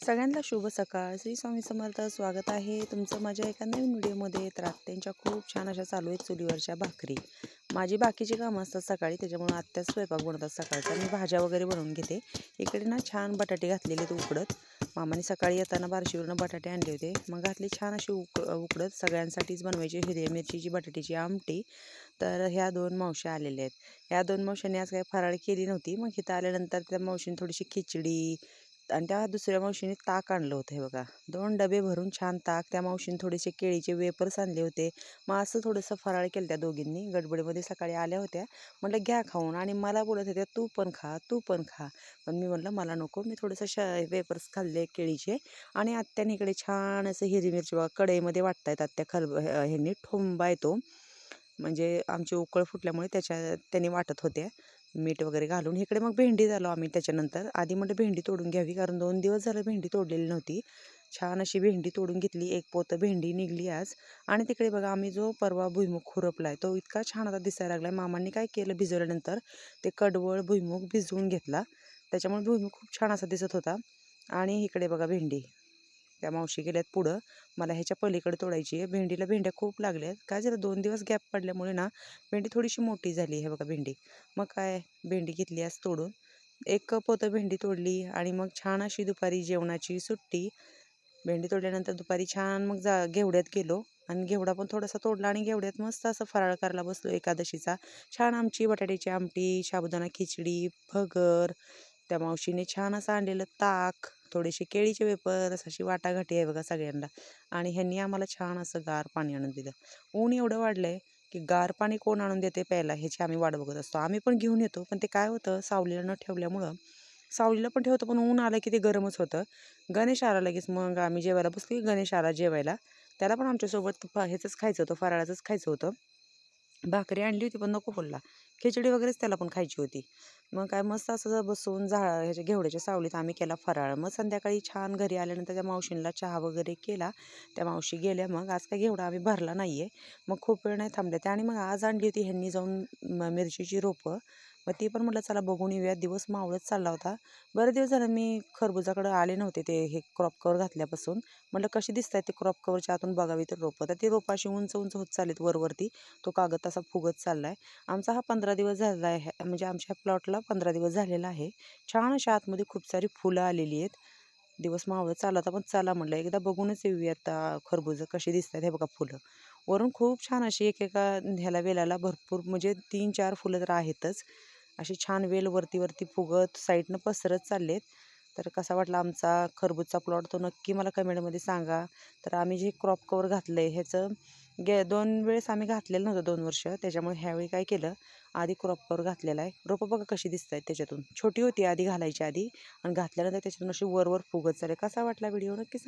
सगळ्यांना शुभ सकाळ. श्री स्वामी समर्थ स्वागत आहे तुमचं माझ्या एका नवीन व्हिडिओमध्ये. तर आत्यांच्या खूप छान अशा चालू आहेत चुलीवरच्या भाकरी. माझी बाकीची कामं असतात सकाळी त्याच्यामुळे आत्याच स्वयंपाक बनवतात सकाळचा. मी भाज्या वगैरे बनवून घेते. इकडे ना छान बटाटे घातलेले ते उकडत. मामाने सकाळी येताना बारशीवरनं बटाटे आणले होते. मग घातले छान अशी उक उकडत. सगळ्यांसाठीच बनवायची हिरव्या मिरचीची बटाट्याची आमटी. तर ह्या दोन मावश्या आलेल्या आहेत. ह्या दोन मावशांनी आज काही फराळ केली नव्हती. मग इथं आल्यानंतर त्या मावशीने थोडीशी खिचडी आणि त्या दुसऱ्या मावशीने ताक आणलं होतं हे बघा. दोन डबे भरून छान ताक त्या मावशीने थोडेसे केळीचे वेपर्स आणले होते. मग असं थोडंसं फराळ केलं त्या दोघींनी. गडबडीमध्ये सकाळी आल्या होत्या. म्हटलं घ्या खाऊन आणि मला बोलत होत्या तू पण खा तू पण खा. पण मी म्हटलं मला नको. मी थोडंसं श वेपर्स खाल्ले केळीचे. आणि आत्याने इकडे छान असं हिरवी मिरची बघा कढईमध्ये वाटतायत आत्या खल ह्यांनी. ठोंबा येतो. म्हणजे आमची उकळ फुटल्यामुळे त्याच्या त्यांनी वाटत होत्या. मीठ वगैरे घालून इकडे मग भेंडी झालो आम्ही त्याच्यानंतर. आधी म्हटलं भेंडी तोडून घ्यावी कारण दोन दिवस झालं भेंडी तोडलेली नव्हती. छान अशी भेंडी तोडून घेतली एक पोतं भेंडी निघली आज. आणि तिकडे बघा आम्ही जो परवा भुईमुग खुरपला आहे तो इतका छान आता दिसायला लागला मामांनी काय केलं भिजवल्यानंतर ते कडवळ भुईमुग भिजवून घेतला. त्याच्यामुळे भुईमुग खूप छान असा दिसत होता. आणि इकडे बघा भेंडी. त्या मावशी गेल्यात पुढं. मला ह्याच्या पलीकडे तोडायची आहे. भेंडीला भेंड्या खूप लागल्यात. काय झालं दोन दिवस गॅप पडल्यामुळे ना भेंडी थोडीशी मोठी झाली हे बघा भेंडी. मग काय भेंडी घेतली आज तोडून. एक कप होतं भेंडी तोडली आणि मग छान अशी दुपारी जेवणाची सुट्टी. भेंडी तोडल्यानंतर दुपारी छान मग जा घेवड्यात गेलो. आणि घेवडा पण थोडासा तोडला आणि घेवड्यात मस्त असं फराळ करायला बसलो एकादशीचा. छान आमची बटाट्याची आमटी साबुदाणा खिचडी भगर त्या मावशीने छान असं आणलेलं ताक थोडेसे केळीचे वेपर अशी वाटाघाटी आहे बघा सगळ्यांना. आणि ह्यांनी आम्हाला छान असं गार पाणी आणून दिलं. ऊन एवढं वाढलं आहे की गार पाणी कोण आणून देते प्यायला ह्याची आम्ही वाट बघत असतो. आम्ही पण घेऊन येतो पण ते काय होतं सावलीला न ठेवल्यामुळं सावलीला पण ठेवतो पण ऊन आलं की ते गरमच होतं. गणेश आला लगेच मग आम्ही जेवायला बसलो की गणेश आला जेवायला. त्याला पण आमच्यासोबत ह्याचंच खायचं होतं फराळाचंच खायचं होतं. भाकरी आणली होती पण नको बोलला. खिचडी वगैरेच त्याला पण खायची होती. मग काय मस्त असं बसून झाड ह्याच्या घेवड्याच्या सावलीत आम्ही केला फराळ. मग संध्याकाळी छान घरी आल्यानंतर त्या मावशींना चहा वगैरे केला. त्या मावशी गेल्या मग आज काय घेवडा आम्ही भरला नाही आहे मग खूप वेळ नाही थांबल्या त्या. आणि मग आज आणली होती ह्यांनी जाऊन मिरचीची रोपं. मग ते पण म्हटलं चला बघून येऊया. दिवस मावळत चालला होता. बरं दिवस झालं मी खरबुजाकडं आले नव्हते ते हे क्रॉप कवर घातल्यापासून. म्हटलं कशी दिसत आहेत ते क्रॉप कवरच्या आतून बघावी तर रोपं. तर ती रोपं अशी उंच उंच होत चाललीत वरवरती. तो कागद तसा फुगत चालला आहे आमचा हा पंधरा दिवस झाला आहे. म्हणजे आमच्या प्लॉटला पंधरा दिवस झालेला आहे. छान अशा आतमध्ये खूप सारी फुलं आलेली आहेत. दिवस मावळत चालला होता पण चला म्हटलं एकदा बघूनच येऊया आता खरबुजं कशी दिसतात हे बघा फुलं. वरून खूप छान अशी एकेका ह्याला वेलाला भरपूर म्हणजे तीन चार फुलं तर आहेतच. अशी छान वेल वरती वरती फुगत साईडनं पसरत चाललेत. तर कसा वाटला आमचा खरबूजचा प्लॉट तो नक्की मला कमेंटमध्ये सांगा. तर आम्ही जे क्रॉप कवर घातलं आहे ह्याचं गे दोन वेळेस आम्ही घातलेलं नव्हतं दोन वर्ष. त्याच्यामुळे ह्यावेळी काय केलं आधी क्रॉप कवर घातलेला आहे. रोपं बघा कशी दिसत आहेत त्याच्यातून. छोटी होती आधी घालायची आधी आणि घातल्यानंतर त्याच्यातून अशी वरवर फुगत चालेल. कसा वाटला व्हिडिओ? नक्की